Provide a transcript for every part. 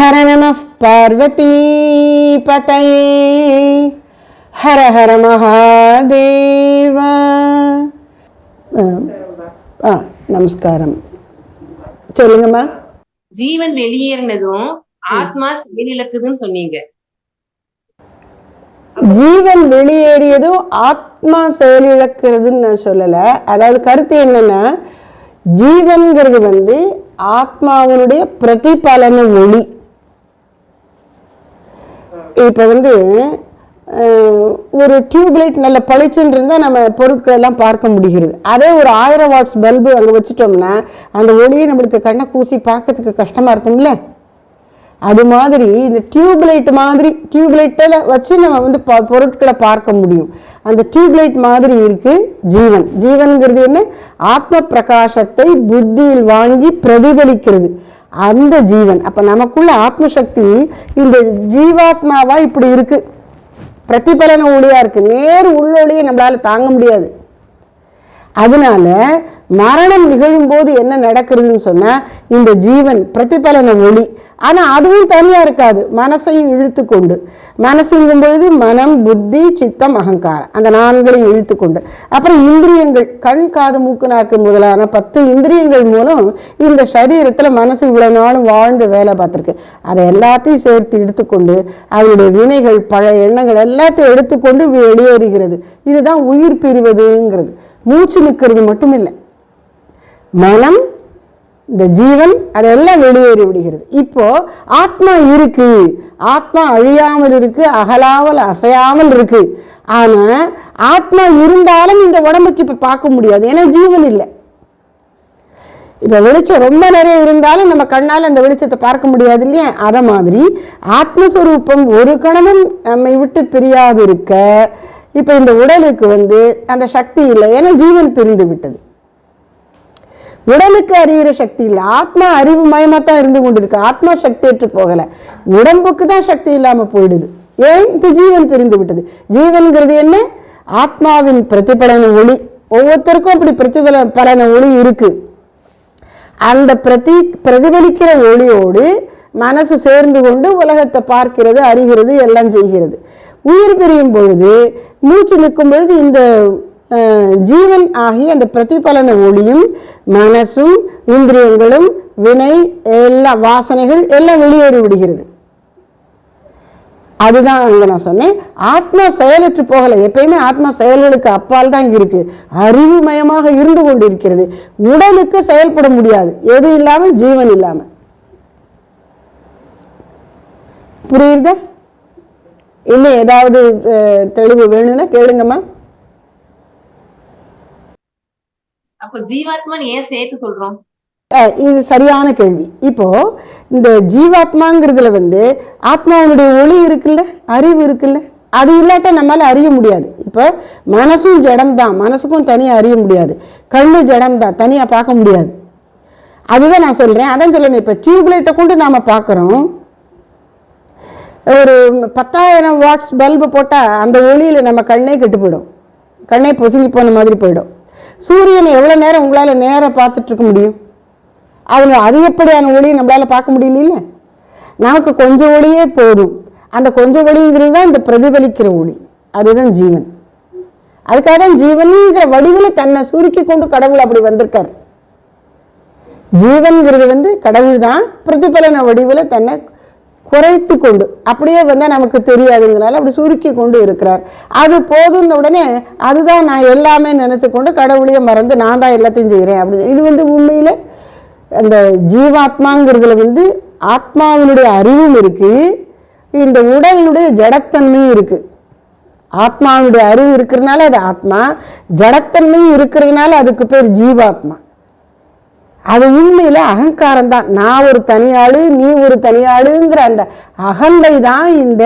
ஹர நம பார்வதி பதையே ஹர ஹர மகாதேவா ஆ நமஸ்காரம் சொல்லுங்கம்மா. ஜீவன் வெளியேறினதும் ஆத்மா செயலிழக்குதுன்னு சொன்னீங்க. ஜீவன் வெளியேறியதும் ஆத்மா செயலிழக்கிறதுன்னு நான் சொல்லலை. அதாவது கருத்து என்னன்னா ஜீவன்கிறது வந்து ஆத்மாவினுடைய பிரதிபலன ஒளி. இப்போ வந்து ஒரு டியூப்லைட் நல்ல பளிச்சுன்னு இருந்தால் நம்ம பொருட்கள் எல்லாம் பார்க்க முடிகிறது. அதே ஒரு ஆயிரம் வாட்ஸ் பல்பு அங்கே வச்சுட்டோம்னா அந்த ஒளியை நம்மளுக்கு கண்ணை கூசி பார்க்கறதுக்கு கஷ்டமாக இருக்கும்ல? அது மாதிரி இந்த டியூப்லைட் மாதிரி டியூப்லைட்டில் வச்சு நம்ம வந்து ப- பொருட்களை பார்க்க முடியும். அந்த டியூப்லைட் மாதிரி இருக்கு ஜீவன். ஜீவன்கிறது என்ன? ஆத்ம பிரகாசத்தை புத்தியில் வாங்கி பிரதிபலிக்கிறது. அந்த ஜீவன். அப்ப நமக்குள்ள ஆத்மசக்தி இந்த ஜீவாத்மாவா இப்படி இருக்கு. பிரதிபலன ஒளியாக இருக்கு. நேர் உள்ளொளியை நம்மளால தாங்க முடியாது. அதனால மரணம் நிகழும்போது என்ன நடக்கிறதுன்னு சொன்னால் இந்த ஜீவன் பிரதிபலன ஒளி. ஆனால் அதுவும் தனியாக இருக்காது. மனசையும் இழுத்து கொண்டு. மனசுங்கும் பொழுது மனம் புத்தி சித்தம் அகங்காரம். அந்த நான்களையும் இழுத்து கொண்டு. அப்புறம் இந்திரியங்கள் கண் காது மூக்கு நாக்கு முதலான பத்து இந்திரியங்கள் மூலம் இந்த சரீரத்தில் மனசு இவ்வளோ நாளும் வாழ்ந்து வேலை பார்த்துருக்கு. அதை எல்லாத்தையும் சேர்த்து எடுத்துக்கொண்டு அதனுடைய வினைகள் பழைய எண்ணங்கள் எல்லாத்தையும் எடுத்துக்கொண்டு வெளியேறுகிறது. இதுதான் உயிர் பிரிவதுங்கிறது. மூச்சு நிற்கிறது மட்டும் இல்லை. மனம் இந்த ஜீவன் அதெல்லாம் வெளியேறி விடுகிறது. இப்போ ஆத்மா இருக்கு. ஆத்மா அழியாமல் இருக்கு அகலாமல் அசையாமல் இருக்கு. ஆனா ஆத்மா இருந்தாலும் இந்த உடம்புக்கு இப்ப பார்க்க முடியாது. ஏன்னா ஜீவன் இல்லை. இப்போ வெளிச்சம் ரொம்ப நிறைய இருந்தாலும் நம்ம கண்ணால் அந்த வெளிச்சத்தை பார்க்க முடியாது இல்லையா? அதை மாதிரி ஆத்மஸ்வரூபம் ஒரு கணமும் நம்மை விட்டு பிரியாது இருக்க இப்போ இந்த உடலுக்கு வந்து அந்த சக்தி இல்லை. ஏன்னா ஜீவன் பிரிந்து விட்டது. உடலுக்கு அறிகிற சக்தி இல்லை. ஆத்மா அறிவு மயமாக தான் இருந்து கொண்டிருக்கு. ஆத்மா சக்தி ஏற்று போகலை. உடம்புக்கு தான் சக்தி இல்லாமல் போயிடுது. ஏன்? இது ஜீவன் பிரிந்து விட்டது. ஜீவன்கிறது என்ன? ஆத்மாவின் பிரதிபலன ஒளி. ஒவ்வொருத்தருக்கும் அப்படி பிரதிபல பலன ஒளி இருக்கு. அந்த பிரதி பிரதிபலிக்கிற ஒளியோடு மனசு சேர்ந்து கொண்டு உலகத்தை பார்க்கிறது அறிகிறது எல்லாம் செய்கிறது. உயிர் பிரியும் பொழுது மூச்சு நிற்கும் பொழுது இந்த ஜீவன் ஆகிய அந்த பிரதிபலன ஒளியும் மனசும் இந்திரியங்களும் வினை எல்லா வாசனைகள் எல்லாம் வெளியேறி விடுகிறது. அதுதான் அங்க நான் சொன்னேன். ஆத்மா செயலற்று போகலை. எப்பயுமே ஆத்மா செயல்களுக்கு அப்பால் தான் இருக்கு. அறிவுமயமாக இருந்து கொண்டிருக்கிறது. உடலுக்கு செயல்பட முடியாது. எது இல்லாமல் ஜீவன் இல்லாம புரியுதா? இன்னும் ஏதாவது தெளிவு வேணும்னா கேளுங்கம்மா. அப்ப ஜீவாத்மான்னு ஏன் சேர்த்து சொல்றோம்? இது சரியான கேள்வி. இப்போ இந்த ஜீவாத்மாங்கிறதுல வந்து ஆத்மாவுடைய ஒளி இருக்குல்ல அறிவு இருக்குல்ல அது இல்லாட்ட நம்மளால அறிய முடியாது. இப்போ மனசும் ஜடம் தான் மனசுக்கும் தனியா அறிய முடியாது. கண்ணு ஜடம் தான் தனியா பார்க்க முடியாது. அதுதான் நான் சொல்றேன். அதான் சொல்லணும் இப்போ டியூப்லைட்டை கொண்டு நாம பார்க்குறோம். ஒரு பத்தாயிரம் வாட்ஸ் பல்பு போட்டால் அந்த ஒளியில் நம்ம கண்ணே கெட்டு போயிடும். கண்ணே பொசுங்கி போன மாதிரி போயிடும். சூரியனை எவ்வளோ நேரம் உங்களால் நேராக பார்த்துட்டு இருக்க முடியும்? அவங்க அதிகப்படியான ஒளியை நம்மளால் பார்க்க முடியல நமக்கு கொஞ்சம் ஒளியே போதும். அந்த கொஞ்சம் ஒளிங்கிறது தான் இந்த பிரதிபலிக்கிற ஒளி. அதுதான் ஜீவன். அதுக்காக தான் ஜீவனுங்கிற வடிவில் தன்னை சுருக்கி கொண்டு கடவுள் அப்படி வந்திருக்கார். ஜீவன்கிறது வந்து கடவுள் தான் பிரதிபலன வடிவில் தன்னை குறைத்து கொண்டு அப்படியே வந்தால் நமக்கு தெரியாதுங்கிறனால அப்படி சுருக்கி கொண்டு இருக்கிறார். அது போதும்னு உடனே அதுதான் நான் எல்லாமே நினைத்து கொண்டு கடவுளையே மறந்து நான் தான் எல்லாத்தையும் செய்கிறேன் அப்படின்னு. இது வந்து உண்மையில் அந்த ஜீவாத்மாங்கிறதுல வந்து ஆத்மாவினுடைய அறிவும் இருக்குது இந்த உடலினுடைய ஜடத்தன்மையும் இருக்குது ஆத்மாவினுடைய அறிவு இருக்கிறதுனால அது ஆத்மா ஜடத்தன்மையும் இருக்கிறதுனால அதுக்கு பேர் ஜீவாத்மா. அது உண்மையில அகங்காரம் தான் நான் ஒரு தனியாளு நீ ஒரு தனியாளுங்கிற அந்த அகந்தை தான் இந்த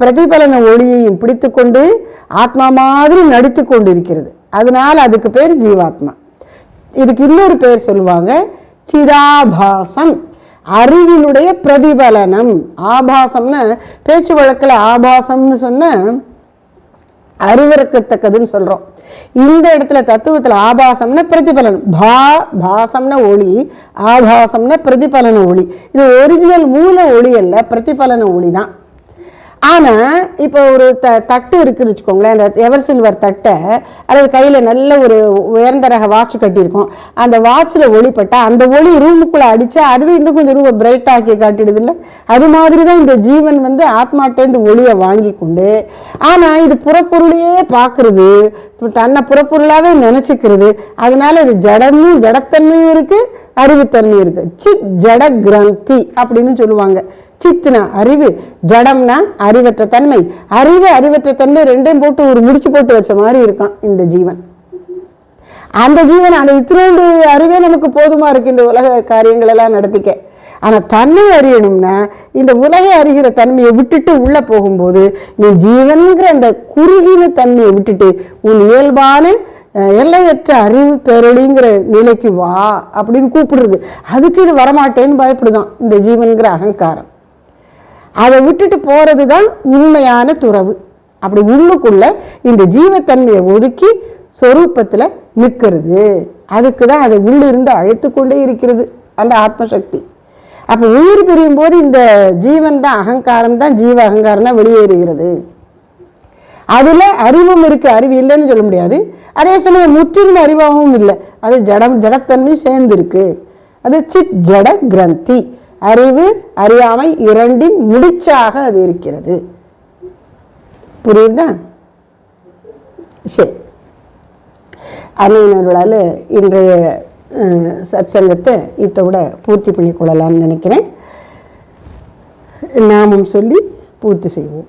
பிரதிபலன ஒளியையும் பிடித்துக்கொண்டு ஆத்மா மாதிரி நடித்து கொண்டு இருக்கிறது அதனால் அதுக்கு பேர் ஜீவாத்மா. இதுக்கு இன்னொரு பேர் சொல்லுவாங்க சிதாபாசம். அறிவினுடைய பிரதிபலனம். ஆபாசம்னு பேச்சு வழக்கில் ஆபாசம்னு சொன்ன அறிவிறக்கத்தக்கதுன்னு சொல்றோம். இந்த இடத்துல தத்துவத்துல ஆபாசம்னா பிரதிபலன். பா பாசம்னா ஒளி ஆபாசம்னா பிரதிபலன ஒளி. இது ஒரிஜினல் மூல ஒளி அல்ல பிரதிபலன ஒளி தான் ஆனால் இப்போ ஒரு த தட்டு இருக்குன்னு வச்சுக்கோங்களேன். அந்த எவர் சில்வர் தட்டை அல்லது கையில் நல்ல ஒரு உயர்ந்த ரக வாட்ச் கட்டியிருக்கோம். அந்த வாட்சில் ஒளிப்பட்டால் அந்த ஒளி ரூமுக்குள்ளே அடித்தா அதுவே இன்னும் கொஞ்சம் ரூமை பிரைட் ஆக்கி காட்டிடுது இல்லை அது மாதிரி தான் இந்த ஜீவன் வந்து ஆத்மாட்டேந்து ஒளியை வாங்கி கொண்டு ஆனால் இது புறப்பொருளையே பார்க்குறது தன்னை புறப்பொருளாகவே நினச்சிக்கிறது. அதனால இது ஜடமும் ஜடத்தன்மையும் இருக்குது அறிவுத்தன்மை இருக்கு. சித் ஜட கிரந்தி அப்படின்னு சொல்லுவாங்க. சித்னா அறிவு ஜடம்னா அறிவற்ற தன்மை. அறிவு அறிவற்ற தன்மை ரெண்டையும் போட்டு ஒரு முடிச்சு போட்டு வச்ச மாதிரி இருக்கான் இந்த ஜீவன். அந்த ஜீவன் அந்த இத்தினோண்டு அறிவே நமக்கு போதுமா இருக்கு இந்த உலக காரியங்கள் எல்லாம் நடத்திக்க. ஆனா தன்னை அறியணும்னா இந்த உலகை அறிகிற தன்மையை விட்டுட்டு உள்ள போகும்போது நீ ஜீவன்கிற அந்த குறுகின தன்மையை விட்டுட்டு உன் இயல்பான எல்லையற்ற அறிவு பேரொழிங்கிற நிலைக்கு வா அப்படின்னு கூப்பிடுறது. அதுக்கு இது வரமாட்டேன்னு பயப்படுதான் இந்த ஜீவன்கிற அகங்காரம். அதை விட்டுட்டு போகிறது தான் உண்மையான துறவு. அப்படி உள்ளுக்குள்ள இந்த ஜீவத்தன்மையை ஒதுக்கி சொரூபத்தில் நிற்கிறது. அதுக்கு தான் அதை உள்ளிருந்து அழைத்து கொண்டே இருக்கிறது அந்த ஆத்மசக்தி. அப்போ உயிர் பிரியும் போது இந்த ஜீவன் தான் அகங்காரம் தான் ஜீவ அகங்காரம் தான் வெளியேறுகிறது. அதில் அறிவும் இருக்குது அறிவு இல்லைன்னு சொல்ல முடியாது. அதே சமயம் முற்றிலும் அறிவாகவும் இல்லை. அது ஜடம் ஜடத்தன்மை சேர்ந்துருக்கு. அது சித் ஜட கிரந்தி. அறிவு அறியாமை இரண்டின் முடிச்சாக அது இருக்கிறது. புரியுதா? சரி. அன்னையினர்களால் இன்றைய அஹ், சத்சங்கத்தை இத்தோட பூர்த்தி பண்ணிக்கொள்ளலாம்னு நினைக்கிறேன். நாமும் சொல்லி பூர்த்தி செய்வோம்.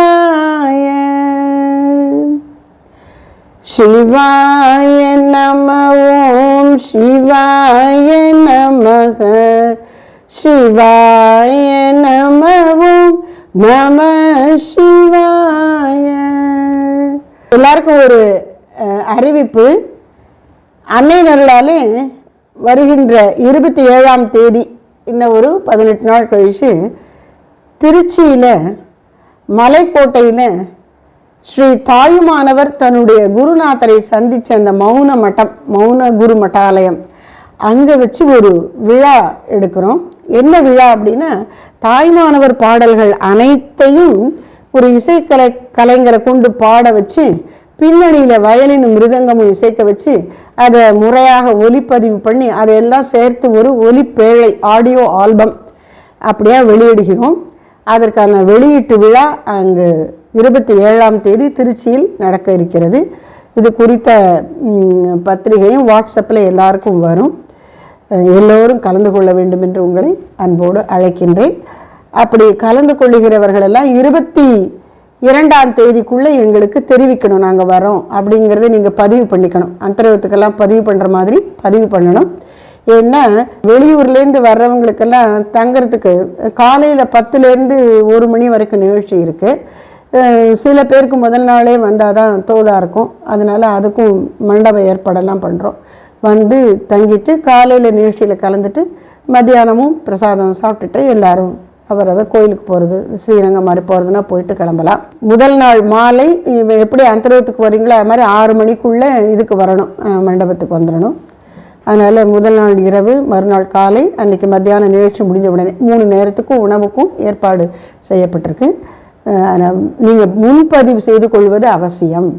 சிவாய நம ஓம் சிவாய நமக சிவாய நம ஓம் நம சிவாய. எல்லாருக்கும் ஒரு அறிவிப்பு. அன்னையினர்களாலே வருகின்ற இருபத்தி ஏழாம் தேதி இன்னும் ஒரு பதினெட்டு நாள் கழிச்சு திருச்சியில் மலைக்கோட்டையில் ஸ்ரீ தாயுமானவர் தன்னுடைய குருநாதரை சந்தித்த அந்த மௌன மட்டம் மௌன குரு மட்டாலயம். அங்கே வச்சு ஒரு விழா எடுக்கிறோம். என்ன விழா அப்படின்னா தாய்மானவர் பாடல்கள் அனைத்தையும் ஒரு இசைக்கலை கலைஞரை கொண்டு பாட வச்சு பின்னணியில் வயலின் மிருதங்கமும் இசைக்க வச்சு அதை முறையாக ஒலிப்பதிவு பண்ணி அதையெல்லாம் சேர்த்து ஒரு ஒலிப்பேழை ஆடியோ ஆல்பம் அப்படியே வெளியிடுகிறோம். அதற்கான வெளியீட்டு விழா அங்கு இருபத்தி ஏழாம் தேதி திருச்சியில் நடக்க இருக்கிறது. இது குறித்த பத்திரிகையும் வாட்ஸ்அப்பில் எல்லாருக்கும் வரும். எல்லோரும் கலந்து கொள்ள வேண்டும் என்று உங்களை அன்போடு அழைக்கின்றேன். அப்படி கலந்து கொள்ளுகிறவர்களெல்லாம் இருபத்தி இரண்டாம் தேதிக்குள்ளே எங்களுக்கு தெரிவிக்கணும் நாங்கள் வரோம் அப்படிங்கிறத நீங்கள் பதிவு பண்ணிக்கணும். அந்தரவத்துக்கெல்லாம் பதிவு பண்ணுற மாதிரி பதிவு பண்ணணும். ஏன்னா வெளியூர்லேருந்து வர்றவங்களுக்கெல்லாம் தங்கிறதுக்கு காலையில் பத்துலேருந்து ஒரு மணி வரைக்கும் நிகழ்ச்சி இருக்குது சில பேருக்கு முதல் நாளே வந்தால் தான் தோதாக இருக்கும். அதனால் அதுக்கும் மண்டப ஏற்பாடெல்லாம் பண்ணுறோம் வந்து தங்கிட்டு காலையில் நிகழ்ச்சியில் கலந்துட்டு மத்தியானமும் பிரசாதம் சாப்பிட்டுட்டு எல்லாரும் அவரவர் கோயிலுக்கு போகிறது ஸ்ரீரங்கம் மாதிரி போகிறதுனா போயிட்டு கிளம்பலாம். முதல் நாள் மாலை எப்படி அந்தரவத்துக்கு வரீங்களோ அது மாதிரி ஆறு மணிக்குள்ளே இதுக்கு வரணும். மண்டபத்துக்கு வந்துடணும். அதனால் முதல் நாள் இரவு மறுநாள் காலை அன்றைக்கி மத்தியான நிகழ்ச்சி முடிஞ்ச உடனே மூணு நேரத்துக்கும் உணவுக்கும் ஏற்பாடு செய்யப்பட்டிருக்கு. நீங்கள் முன்பதிவு செய்து கொள்வது அவசியம்.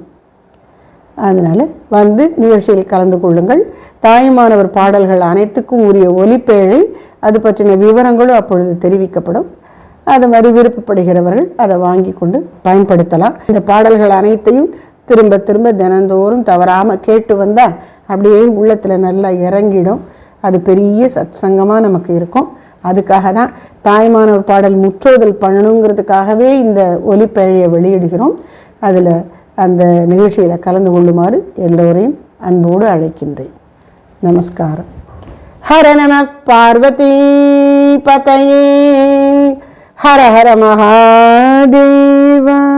அதனால் வந்து நிகழ்ச்சியில் கலந்து கொள்ளுங்கள். தாயுமானவர் பாடல்கள் அனைத்துக்கும் உரிய ஒலிப்பேழை அது பற்றின விவரங்களும் அப்பொழுது தெரிவிக்கப்படும். அது மாதிரி விருப்பப்படுகிறவர்கள் அதை வாங்கி கொண்டு பயன்படுத்தலாம். இந்த பாடல்கள் அனைத்தையும் திரும்ப திரும்ப தினந்தோறும் தவறாமல் கேட்டு வந்தால் அப்படியே உள்ளத்தில் நல்லா இறங்கிடும். அது பெரிய சத்சங்கமாக நமக்கு இருக்கும். அதுக்காக தான் தாய்மானவர் பாடல் முற்றோதல் பண்ணணுங்கிறதுக்காகவே இந்த ஒலிப்பழையை வெளியிடுகிறோம். அதில் அந்த நிகழ்ச்சியில் கலந்து கொள்ளுமாறு எல்லோரையும் அன்போடு அழைக்கின்றேன். நமஸ்காரம். ஹர நம பார்வதி பதையே. ஹர ஹர மகாதேவா.